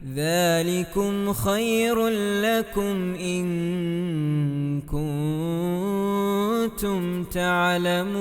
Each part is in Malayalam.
ذلكم خير لكم إن كنتم تعلمون.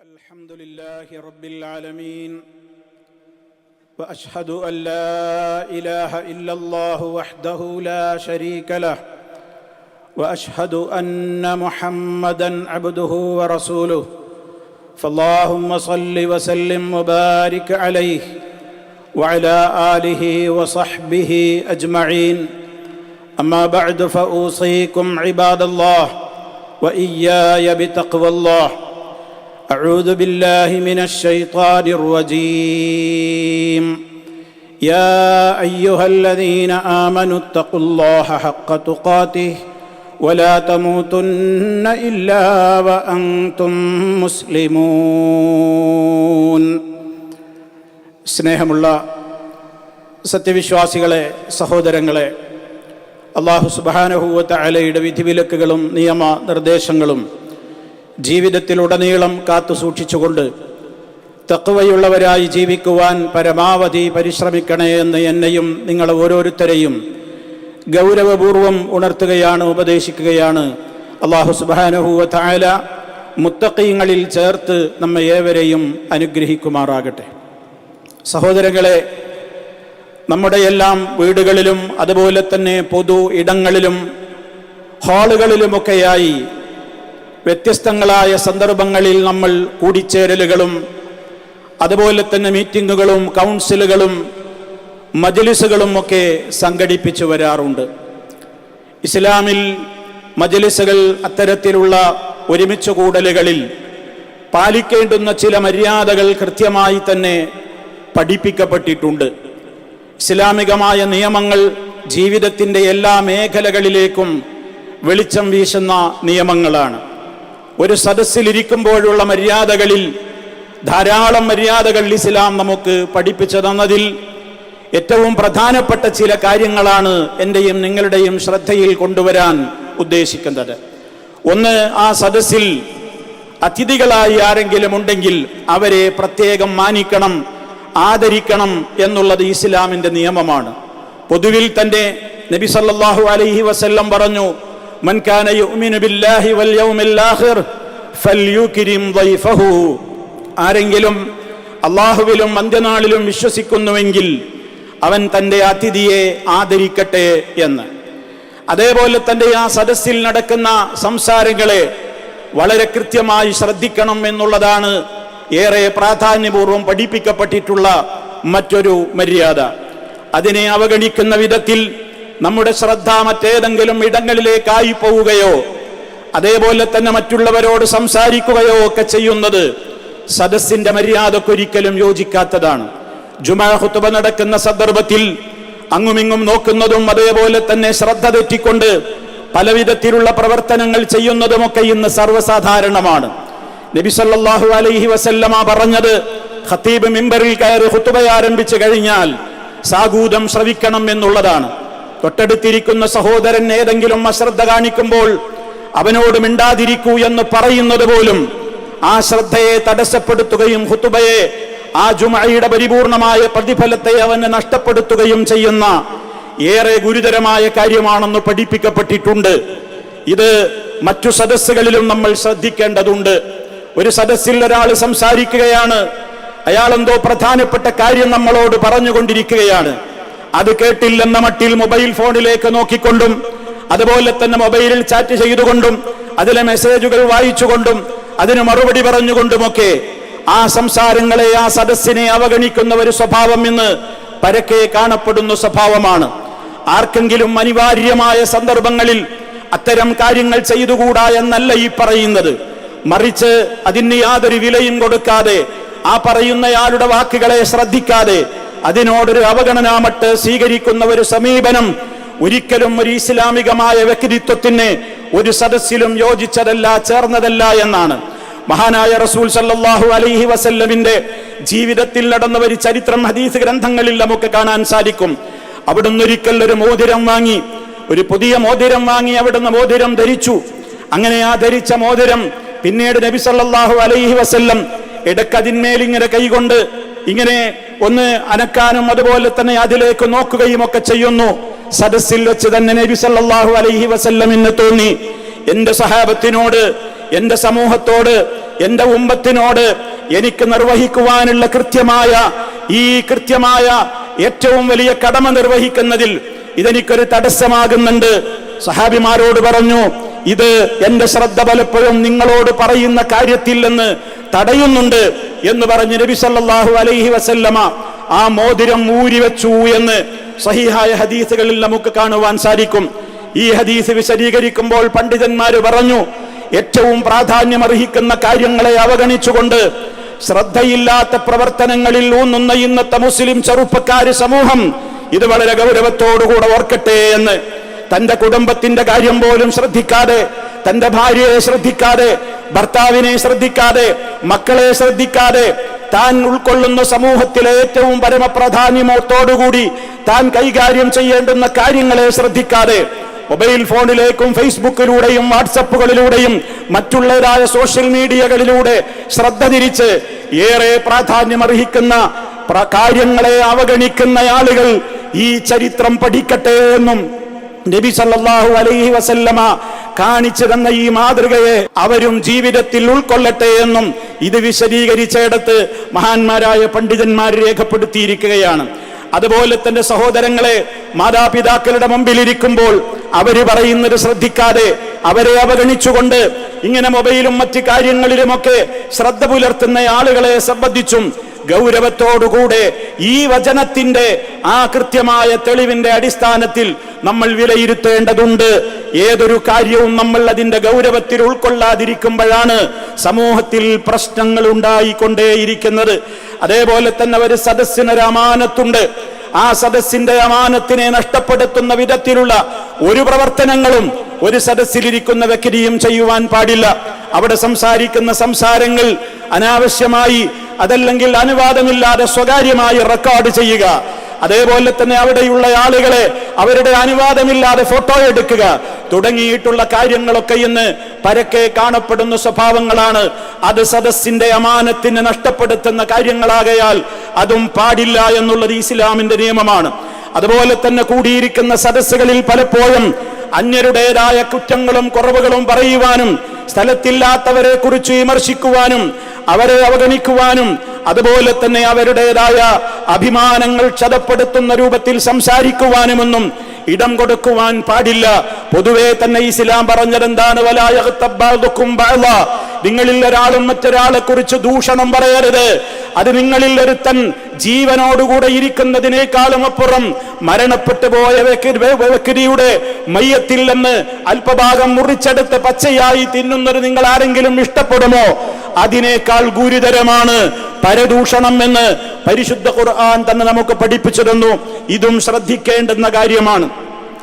الحمد لله رب العالمين وأشهد أن لا إله إلا الله وحده لا شريك له وأشهد أن محمدا عبده ورسوله. فاللهم صل وسلم وبارك عليه وعلى آله وصحبه أجمعين. أما بعد فأوصيكم عباد الله وإياي بتقوى الله. أعوذ بالله من الشيطان الرجيم. يا أيها الذين آمنوا اتقوا الله حق تقاته ولا تموتن إلا وأنتم مسلمون സ്നേഹമുള്ള സത്യവിശ്വാസികളെ സഹോദരങ്ങളെ അള്ളാഹു സുബാനഹൂവത്ത അലയുടെ വിധിവിലക്കുകളും നിയമ നിർദ്ദേശങ്ങളും ജീവിതത്തിലുടനീളം കാത്തു സൂക്ഷിച്ചുകൊണ്ട് തക്കവയുള്ളവരായി ജീവിക്കുവാൻ പരമാവധി പരിശ്രമിക്കണേ എന്ന് എന്നെയും നിങ്ങൾ ഓരോരുത്തരെയും ഗൗരവപൂർവം ഉണർത്തുകയാണ് ഉപദേശിക്കുകയാണ്. അള്ളാഹു സുബാനഹുവ തായാല മുത്തക്കീങ്ങളിൽ ചേർത്ത് നമ്മെ ഏവരെയും അനുഗ്രഹിക്കുമാറാകട്ടെ. സഹോദരങ്ങളെ നമ്മുടെ എല്ലാം വീടുകളിലും അതുപോലെ തന്നെ പൊതു ഇടങ്ങളിലും ഹാളുകളിലുമൊക്കെയായി വ്യത്യസ്തങ്ങളായ സന്ദർഭങ്ങളിൽ നമ്മൾ കൂടിച്ചേരലുകളും അതുപോലെ തന്നെ മീറ്റിങ്ങുകളും കൗൺസിലുകളും മജലിസുകളും ഒക്കെ സംഘടിപ്പിച്ചു വരാറുണ്ട്. ഇസ്ലാമിൽ മജലിസുകൾ അത്തരത്തിലുള്ള ഒരുമിച്ച് കൂടലുകളിൽ പാലിക്കേണ്ടുന്ന ചില മര്യാദകൾ കൃത്യമായി തന്നെ പഠിപ്പിക്കപ്പെട്ടിട്ടുണ്ട്. ഇസ്ലാമികമായ നിയമങ്ങൾ ജീവിതത്തിന്റെ എല്ലാ മേഖലകളിലേക്കും വെളിച്ചം വീശുന്ന നിയമങ്ങളാണ്. ഒരു സദസ്സിലിരിക്കുമ്പോഴുള്ള മര്യാദകളിൽ ധാരാളം മര്യാദകൾ ഇസ്ലാം നമുക്ക് പഠിപ്പിച്ചു തന്നതിൽ ഏറ്റവും പ്രധാനപ്പെട്ട ചില കാര്യങ്ങളാണ് എന്റെയും നിങ്ങളുടെയും ശ്രദ്ധയിൽ കൊണ്ടുവരാൻ ഉദ്ദേശിക്കുന്നത്. ഒന്ന് ആ സദസ്സിൽ അതിഥികളായി ആരെങ്കിലും ഉണ്ടെങ്കിൽ അവരെ പ്രത്യേകം മാനിക്കണം ആദരിക്കണം എന്നുള്ളത് ഇസ്ലാമിന്റെ നിയമമാണ്. പൊതുവിൽ തന്നെ നബി സല്ലല്ലാഹു അലൈഹി വസല്ലം പറഞ്ഞു മൻകാന ബില്ലാഹി വൽ യൗമിൽ ളൈഫഹു ആരെങ്കിലും അള്ളാഹുവിലും അന്ത്യനാളിലും വിശ്വസിക്കുന്നുവെങ്കിൽ അവൻ തന്റെ അതിഥിയെ ആദരിക്കട്ടെ എന്ന്. അതേപോലെ തന്റെ ആ സദസ്സിൽ നടക്കുന്ന സംസാരങ്ങളെ വളരെ കൃത്യമായി ശ്രദ്ധിക്കണം എന്നുള്ളതാണ് ഏറെ പ്രാധാന്യപൂർവം പഠിപ്പിക്കപ്പെട്ടിട്ടുള്ള മറ്റൊരു മര്യാദ. അതിനെ അവഗണിക്കുന്ന വിധത്തിൽ നമ്മുടെ ശ്രദ്ധ മറ്റേതെങ്കിലും ഇടങ്ങളിലേക്കായി പോവുകയോ അതേപോലെ തന്നെ മറ്റുള്ളവരോട് സംസാരിക്കുകയോ ഒക്കെ ചെയ്യുന്നത് സദസ്സിന്റെ മര്യാദക്കൊരിക്കലും യോജിക്കാത്തതാണ്. ജുമാ ഹുത്തുബ നടക്കുന്ന സന്ദർഭത്തിൽ അങ്ങുമിങ്ങും നോക്കുന്നതും അതേപോലെ തന്നെ ശ്രദ്ധ തെറ്റിക്കൊണ്ട് പലവിധത്തിലുള്ള പ്രവർത്തനങ്ങൾ ചെയ്യുന്നതുമൊക്കെ ഇന്ന് സർവസാധാരണമാണ്. നബി സല്ലല്ലാഹു അലൈഹി വസല്ലമ പറഞ്ഞത് ഖത്തീബ് മിമ്പറിൽ കയറി ഹുത്തുബ ആരംഭിച്ചു കഴിഞ്ഞാൽ സാഗൂതം ശ്രവിക്കണം എന്നുള്ളതാണ്. തൊട്ടടുത്തിരിക്കുന്ന സഹോദരൻ ഏതെങ്കിലും അശ്രദ്ധ കാണിക്കുമ്പോൾ അവനോട് മിണ്ടാതിരിക്കൂ എന്ന് പറയുന്നത് പോലും ആ ശ്രദ്ധയെ തടസ്സപ്പെടുത്തുകയും ഹുത്തുബയെ ആ ജുമയുടെ പരിപൂർണമായ പ്രതിഫലത്തെ അവന് നഷ്ടപ്പെടുത്തുകയും ചെയ്യുന്ന ഏറെ ഗുരുതരമായ കാര്യമാണെന്ന് പഠിപ്പിക്കപ്പെട്ടിട്ടുണ്ട്. ഇത് മറ്റു സദസ്സുകളിലും നമ്മൾ ശ്രദ്ധിക്കേണ്ടതുണ്ട്. ഒരു സദസ്സിൽ ഒരാൾ സംസാരിക്കുകയാണ്. അയാൾ എന്തോ പ്രധാനപ്പെട്ട കാര്യം നമ്മളോട് പറഞ്ഞുകൊണ്ടിരിക്കുകയാണ്. അത് കേട്ടില്ലെന്ന മട്ടിൽ മൊബൈൽ ഫോണിലേക്ക് നോക്കിക്കൊണ്ടും അതുപോലെ തന്നെ മൊബൈലിൽ ചാറ്റ് ചെയ്തുകൊണ്ടും അതിലെ മെസ്സേജുകൾ വായിച്ചുകൊണ്ടും അതിന് മറുപടി പറഞ്ഞുകൊണ്ടുമൊക്കെ ആ സംസാരങ്ങളെ ആ സദസ്സിനെ അവഗണിക്കുന്ന ഒരു സ്വഭാവം ഇന്ന് പരക്കെ കാണപ്പെടുന്ന സ്വഭാവമാണ്. ആർക്കെങ്കിലും അനിവാര്യമായ സന്ദർഭങ്ങളിൽ അത്തരം കാര്യങ്ങൾ ചെയ്തുകൂടാ എന്നല്ല ഈ പറയുന്നത്. മറിച്ച് അതിന് യാതൊരു വിലയും കൊടുക്കാതെ ആ പറയുന്നയാളുടെ വാക്കുകളെ ശ്രദ്ധിക്കാതെ അതിനോടൊരു അവഗണനാമട്ട് സ്വീകരിക്കുന്ന ഒരു സമീപനം ഒരിക്കലും ഒരു ഇസ്ലാമികമായ വ്യക്തിത്വത്തിന് ഒരു സദസ്സിലും യോജിച്ചതല്ല ചേർന്നതല്ല എന്നാണ്. മഹാനായ റസൂൽ സല്ലാഹു അലൈഹി വസല്ലമിന്റെ ജീവിതത്തിൽ നടന്ന ഒരു ചരിത്രം ഹദീസ് ഗ്രന്ഥങ്ങളിൽ നമുക്ക് കാണാൻ സാധിക്കും. അവിടുന്ന് ഒരിക്കൽ ഒരു മോതിരം വാങ്ങി ഒരു പുതിയ മോതിരം വാങ്ങി അവിടുന്ന് മോതിരം ധരിച്ചു. അങ്ങനെ ആ ധരിച്ച മോതിരം പിന്നീട് നബി സല്ലാഹു അലൈഹി വസല്ലം ഇടക്കതിന്മേൽ ഇങ്ങനെ കൈകൊണ്ട് ഇങ്ങനെ ഒന്ന് അനക്കാനും അതുപോലെ തന്നെ അതിലേക്ക് നോക്കുകയും ഒക്കെ ചെയ്യുന്നു. സദസ്സിൽ വെച്ച് തന്നെ നബി സല്ലാഹു അലൈഹി വസല്ലം എന്ന് തോന്നി എന്റെ സഹാബത്തിനോട് എന്റെ സമൂഹത്തോട് എന്റെ ഉമ്പത്തിനോട് എനിക്ക് നിർവഹിക്കുവാനുള്ള കൃത്യമായ ഈ കൃത്യമായ ഏറ്റവും വലിയ കടമ നിർവഹിക്കുന്നതിൽ ഇതെനിക്കൊരു തടസ്സമാകുന്നുണ്ട്. സഹാബിമാരോട് പറഞ്ഞു ഇത് എന്റെ ശ്രദ്ധ പലപ്പോഴും നിങ്ങളോട് പറയുന്ന കാര്യത്തിൽ നിന്ന് തടയുന്നുണ്ട് എന്ന് പറഞ്ഞ് നബി സല്ലാഹു അലൈഹി വസല്ലമ ആ മോതിരം ഊരിവെച്ചു എന്ന് സഹിഹായ ഹദീസുകളിൽ നമുക്ക് കാണുവാൻ സാധിക്കും. ഈ ഹദീസ് വിശദീകരിക്കുമ്പോൾ പണ്ഡിതന്മാര് പറഞ്ഞു ഏറ്റവും പ്രാധാന്യമർഹിക്കുന്ന കാര്യങ്ങളെ അവഗണിച്ചുകൊണ്ട് ശ്രദ്ധയില്ലാത്ത പ്രവർത്തനങ്ങളിൽ ഊന്നുന്ന ഇന്നത്തെ മുസ്ലിം ചെറുപ്പക്കാര് സമൂഹം ഇത് വളരെ ഗൗരവത്തോടുകൂടെ ഓർക്കട്ടെ എന്ന്. തന്റെ കുടുംബത്തിന്റെ കാര്യം പോലും ശ്രദ്ധിക്കാതെ തന്റെ ഭാര്യയെ ശ്രദ്ധിക്കാതെ ഭർത്താവിനെ ശ്രദ്ധിക്കാതെ മക്കളെ ശ്രദ്ധിക്കാതെ താൻ ഉൾക്കൊള്ളുന്ന സമൂഹത്തിലെ ഏറ്റവും പരമപ്രാധാന്യമോത്തോടുകൂടി താൻ കൈകാര്യം ചെയ്യേണ്ടുന്ന കാര്യങ്ങളെ ശ്രദ്ധിക്കാതെ മൊബൈൽ ഫോണിലേക്കും ഫേസ്ബുക്കിലൂടെയും വാട്സപ്പുകളിലൂടെയും മറ്റുള്ളവരായ സോഷ്യൽ മീഡിയകളിലൂടെ ശ്രദ്ധ തിരിച്ച് ഏറെ പ്രാധാന്യമർഹിക്കുന്ന കാര്യങ്ങളെ അവഗണിക്കുന്ന ആളുകൾ ഈ ചരിത്രം പഠിക്കട്ടെ എന്നും നബി സല്ലാഹു അലൈഹി വസല്ലമ കാണിച്ചു തന്ന ഈ മാതൃകയെ അവരും ജീവിതത്തിൽ ഉൾക്കൊള്ളട്ടെ എന്നും ഇത് വിശദീകരിച്ചിടത്ത് മഹാന്മാരായ പണ്ഡിതന്മാർ രേഖപ്പെടുത്തിയിരിക്കുകയാണ്. അതുപോലെ തന്നെ സഹോദരങ്ങളെ മാതാപിതാക്കളുടെ മുമ്പിലിരിക്കുമ്പോൾ അവർ പറയുന്നത് ശ്രദ്ധിക്കാതെ അവരെ അവഗണിച്ചുകൊണ്ട് ഇങ്ങനെ മൊബൈലും മറ്റു കാര്യങ്ങളിലുമൊക്കെ ശ്രദ്ധ പുലർത്തുന്ന ആളുകളെ സംബന്ധിച്ചും ഗൗരവത്തോടുകൂടെ ഈ വചനത്തിന്റെ ആ കൃത്യമായ തെളിവിന്റെ അടിസ്ഥാനത്തിൽ നമ്മൾ വിലയിരുത്തേണ്ടതുണ്ട്. ഏതൊരു കാര്യവും നമ്മൾ അതിന്റെ ഗൗരവത്തിൽ ഉൾക്കൊള്ളാതിരിക്കുമ്പോഴാണ് സമൂഹത്തിൽ പ്രശ്നങ്ങൾ ഉണ്ടായിക്കൊണ്ടേയിരിക്കുന്നത്. അതേപോലെ തന്നെ ഒരു സദസ്സിനൊരു അമാനത്തുണ്ട്. ആ സദസ്സിന്റെ അമാനത്തിനെ നഷ്ടപ്പെടുത്തുന്ന വിധത്തിലുള്ള ഒരു പ്രവർത്തനങ്ങളും ഒരു സദസ്സിലിരിക്കുന്ന വ്യക്തിയും ചെയ്യുവാൻ പാടില്ല. അവിടെ സംസാരിക്കുന്ന സംസാരങ്ങൾ അനാവശ്യമായി അതല്ലെങ്കിൽ അനുവാദമില്ലാതെ സ്വകാര്യമായി റെക്കോർഡ് ചെയ്യുക. അതേപോലെ തന്നെ അവിടെയുള്ള ആളുകളെ അവരുടെ അനുവാദമില്ലാതെ ഫോട്ടോ എടുക്കുക. തുടങ്ങിയിട്ടുള്ള കാര്യങ്ങളൊക്കെ ഇന്ന് പരക്കെ കാണപ്പെടുന്ന സ്വഭാവങ്ങളാണ്. അത് സദസ്സിന്റെ അമാനത്തിന് നഷ്ടപ്പെടുത്തുന്ന കാര്യങ്ങളാകയാൽ അതും പാടില്ല എന്നുള്ളത് ഇസ്ലാമിന്റെ നിയമമാണ്. അതുപോലെ തന്നെ കൂടിയിരിക്കുന്ന സദസ്സുകളിൽ പലപ്പോഴും അന്യരുടേതായ കുറ്റങ്ങളും കുറവുകളും പറയുവാനും സ്ഥലത്തില്ലാത്തവരെ കുറിച്ച് വിമർശിക്കുവാനും അവരെ അവഗണിക്കുവാനും അതുപോലെ തന്നെ അവരുടേതായ അഭിമാനങ്ങൾ ക്ഷതപ്പെടുത്തുന്ന രൂപത്തിൽ സംസാരിക്കുവാനുമൊന്നും ഇടം കൊടുക്കുവാൻ പാടില്ല. പൊതുവെ തന്നെ ഇസ്ലാം പറഞ്ഞതെന്താണ്? വലായകും നിങ്ങളിൽ ഒരാളും മറ്റൊരാളെ കുറിച്ച് ദൂഷണം പറയരുത്. അത് നിങ്ങളിൽ ഒരുത്തൻ ജീവനോടുകൂടെ ഇരിക്കുന്നതിനേക്കാളും അപ്പുറം മരണപ്പെട്ടു പോയ വ്യക്തിയുടെ മയ്യത്തിൽ നിന്ന് അല്പഭാഗം മുറിച്ചെടുത്ത് പച്ചയായി തിന്നുന്നത് നിങ്ങൾ ആരെങ്കിലും ഇഷ്ടപ്പെടുമോ? അതിനേക്കാൾ ഗുരുതരമാണ് പരദൂഷണം എന്ന് പരിശുദ്ധ ഖുർആൻ തന്നെ നമുക്ക് പഠിപ്പിച്ചിരുന്നു. ഇതും ശ്രദ്ധിക്കേണ്ടുന്ന കാര്യമാണ്.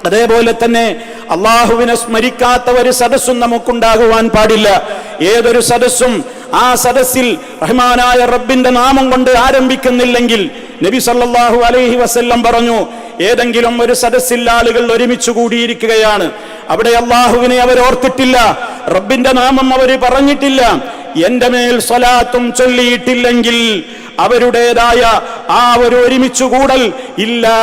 അതേപോലെ തന്നെ അള്ളാഹുവിനെ സ്മരിക്കാത്ത ഒരു സദസ്സും നമുക്കുണ്ടാകുവാൻ പാടില്ല. ഏതൊരു സദസ്സും ആ സദസ്സിൽ റഹ്മാനായ റബ്ബിന്റെ നാമം കൊണ്ട് ആരംഭിക്കുന്നില്ലെങ്കിൽ നബി സല്ലാഹു അലൈഹി വസ്ല്ലം പറഞ്ഞു ഏതെങ്കിലും ഒരു സദസ്സിൽ ആളുകൾ ഒരുമിച്ച് കൂടിയിരിക്കുകയാണ്. അവിടെ അള്ളാഹുവിനെ അവർ ഓർത്തിട്ടില്ല. റബ്ബിന്റെ നാമം അവർ പറഞ്ഞിട്ടില്ല. എന്റെ മേൽ സ്വലാത്തും ചൊല്ലിയിട്ടില്ലെങ്കിൽ അവരുടേതായ ആ ഒരു ഒരുമിച്ചുകൂടൽ ഇല്ലാ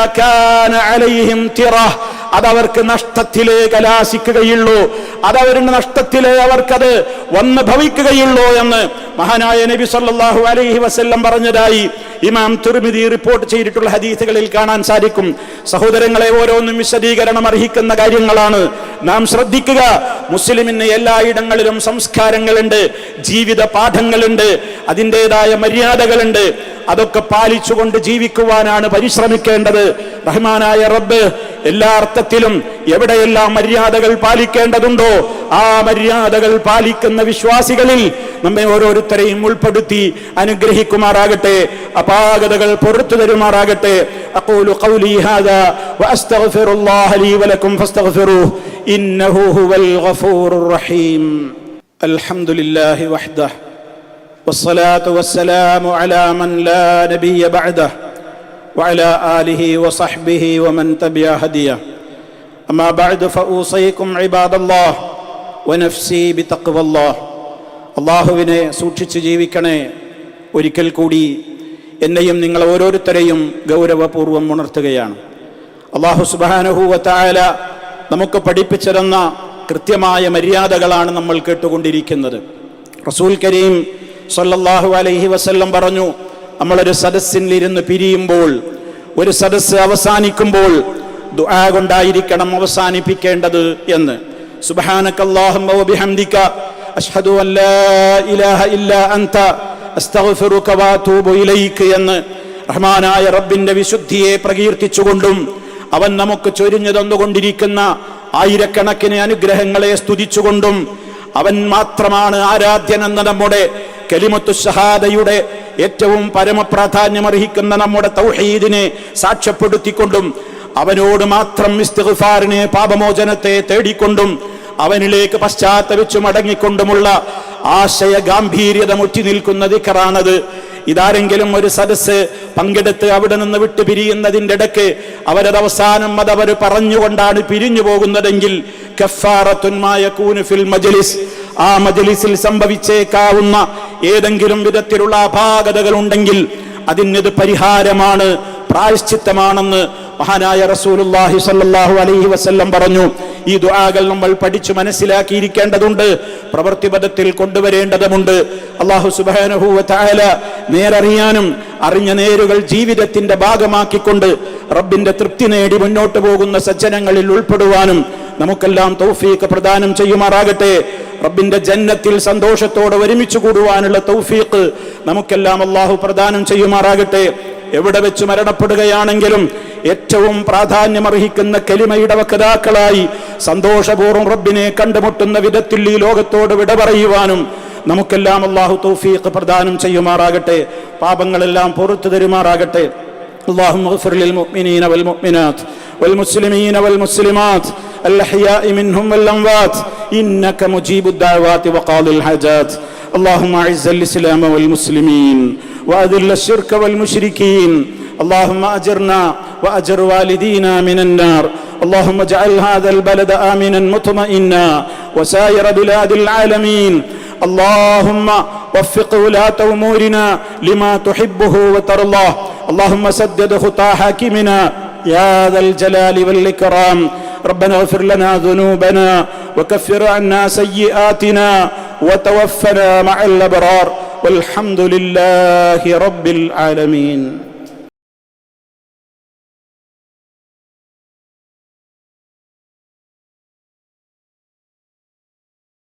അതവർക്ക് നഷ്ടത്തിലേ കലാശിക്കുകയുള്ളൂ. അതവരുടെ നഷ്ടത്തിലേ അവർക്കത് വന്ന് ഭവിക്കുകയുള്ളൂ എന്ന് മഹാനായ നബി സല്ലാഹു അലൈഹി വസ്ല്ലം പറഞ്ഞതായി ഇമാം തുർമിതി റിപ്പോർട്ട് ചെയ്തിട്ടുള്ള ഹദീസുകളിൽ കാണാൻ സാധിക്കും. സഹോദരങ്ങളെ ഓരോന്നും വിശദീകരണം അർഹിക്കുന്ന കാര്യങ്ങളാണ്. നാം ശ്രദ്ധിക്കുക മുസ്ലിമിന് എല്ലായിടങ്ങളിലും സംസ്കാരങ്ങളുണ്ട് ജീവിത പാഠങ്ങളുണ്ട് അതിന്റെതായ മര്യാദകളുണ്ട്. അതൊക്കെ പാലിച്ചുകൊണ്ട് ജീവിക്കുവാനാണ് പരിശ്രമിക്കേണ്ടത്. റഹ്മാനായ റബ്ബ് എല്ലാ അർത്ഥത്തിലും എവിടെയെല്ലാം മര്യാദകൾ പാലിക്കേണ്ടതുണ്ടോ ആ മര്യാദകൾ പാലിക്കുന്ന വിശ്വാസികളിൽ നമ്മെ ഓരോരുത്തരെയും ഉൾപ്പെടുത്തി അനുഗ്രഹിക്കുമാറാകട്ടെ അപാകതകൾ പൊറത്തു തരുമാറാകട്ടെ أقول قولي هذا وأستغفر الله لي ولكم فاستغفروه إنه هو الغفور الرحيم الحمد لله وحده والصلاة والسلام على من لا نبي بعده وعلى آله وصحبه ومن تبع هديه أما بعد فأوصيكم عباد الله ونفسي بتقوى الله അള്ളാഹുവിനെ സൂക്ഷിച്ച് ജീവിക്കണേ ഒരിക്കൽ കൂടി എന്നെയും നിങ്ങൾ ഓരോരുത്തരെയും ഗൗരവപൂർവ്വം ഉണർത്തുകയാണ് അള്ളാഹു സുബാനഹൂവത്തായ നമുക്ക് പഠിപ്പിച്ചു തന്ന കൃത്യമായ മര്യാദകളാണ് നമ്മൾ കേട്ടുകൊണ്ടിരിക്കുന്നത് റസൂൽ കരീം സല്ലല്ലാഹു അലൈഹി വസല്ലം പറഞ്ഞു നമ്മളൊരു സദസ്സിലിരുന്ന് പിരിയുമ്പോൾ ഒരു സദസ്സ് അവസാനിക്കുമ്പോൾ ദുആ കൊണ്ടായിരിക്കണം അവസാനിപ്പിക്കേണ്ടത് എന്ന്. വബിഹംദിക അഷ്ഹദു അല്ലാ ഇലാഹ അൻത എന്ന് റഹ്മാനായ റബ്ബിന്റെ വിശുദ്ധിയെ പ്രകീർത്തിച്ചുകൊണ്ടും അവൻ നമുക്ക് ചൊരിഞ്ഞു തന്നുകൊണ്ടിരിക്കുന്ന ആയിരക്കണക്കിന് അനുഗ്രഹങ്ങളെ സ്തുതിച്ചുകൊണ്ടും അവൻ മാത്രമാണ് ആരാധ്യനെന്ന നമ്മുടെ കലിമത്തു ഷഹാദയുടെ ഏറ്റവും പരമപ്രാധാന്യമർഹിക്കുന്ന നമ്മുടെ തൗഹീദിനെ സാക്ഷ്യപ്പെടുത്തിക്കൊണ്ടും അവനോട് മാത്രം ഇസ്തിഗ്ഫാറിനെ പാപമോചനത്തെ തേടിക്കൊണ്ടും അവനിലേക്ക് പശ്ചാത്തപിച്ചു മടങ്ങിക്കൊണ്ടുമുള്ള ആശയ ഗാംഭീര്യത മുറ്റി നിൽക്കുന്ന ദിക്കറാണത്. ഇതാരെങ്കിലും ഒരു സദസ്സ് പങ്കെടുത്ത് അവിടെ നിന്ന് വിട്ടു പിരിയുന്നതിന്റെ ഇടയ്ക്ക് അവരത് അവസാനം അത് അവർ പറഞ്ഞുകൊണ്ടാണ് പിരിഞ്ഞു പോകുന്നതെങ്കിൽ കഫാറത്തുന്മായ ഫിൽ മജലിസ്. ആ മജലിസിൽ സംഭവിച്ചേക്കാവുന്ന ഏതെങ്കിലും വിധത്തിലുള്ള അപാകതകൾ ഉണ്ടെങ്കിൽ അതിനത് പരിഹാരമാണ് പ്രായശ്ചിത്തമാണെന്ന് മഹാനായ റസൂലുള്ളാഹി സല്ലാഹു അലൈഹി വസ്ല്ലം പറഞ്ഞു. ഈ ദുആകൾ നമ്മൾ പഠിച്ചു മനസ്സിലാക്കിയിരിക്കേണ്ടതുണ്ട് പ്രവൃത്തിപഥത്തിൽ കൊണ്ടുവരേണ്ടതുണ്ട് അള്ളാഹു സുബ്ഹാനഹു വ നേരറിയാനും അറിഞ്ഞ നേരുകൾ ജീവിതത്തിന്റെ ഭാഗമാക്കിക്കൊണ്ട് റബ്ബിന്റെ തൃപ്തി നേടി മുന്നോട്ടു പോകുന്ന സജ്ജനങ്ങളിൽ ഉൾപ്പെടുവാനും നമുക്കെല്ലാം തൗഫീഖ് പ്രദാനം ചെയ്യുമാറാകട്ടെ. റബ്ബിന്റെ ജന്നത്തിൽ സന്തോഷത്തോടെ ഒരുമിച്ച് കൂടുവാനുള്ള തൗഫീഖ് നമുക്കെല്ലാം അള്ളാഹു പ്രദാനം ചെയ്യുമാറാകട്ടെ എവിടെ വെച്ച് മരണപ്പെടുകയാണെങ്കിലും ഏറ്റവും പ്രാധാന്യമർഹിക്കുന്ന കലിമയുടെ വക്താക്കളായി സന്തോഷപൂർവ്വം റബ്ബിനെ കണ്ടുമുട്ടുന്ന വിധത്തിൽ ഈ ലോകത്തോട് വിട പറയുവാനും നമുക്കെല്ലാം അള്ളാഹു തൗഫീഖ് പ്രദാനം ചെയ്യുമാറാകട്ടെ പാപങ്ങളെല്ലാം പുറത്തു തരുമാറാകട്ടെ اللهم اغفر للمؤمنين والمؤمنات والمسلمين والمسلمات الأحياء منهم والأموات. إنك مجيب الدعوات وقاضي الحاجات. اللهم أعز الإسلام والمسلمين وأذل الشرك والمشركين. اللهم أجرنا وأجر والدينا من النار. اللهم اجعل هذا البلد آمنا مطمئنا وسائر بلاد العالمين. اللهم وفق ولاة أمورنا لما تحبه وترضاه. اللهم سدد خطى حاكمنا. يا ذا الجلال والإكرام. ربنا اغفر لنا ذنوبنا وكفر عنا سيئاتنا وتوفنا مع الأبرار والحمد لله رب العالمين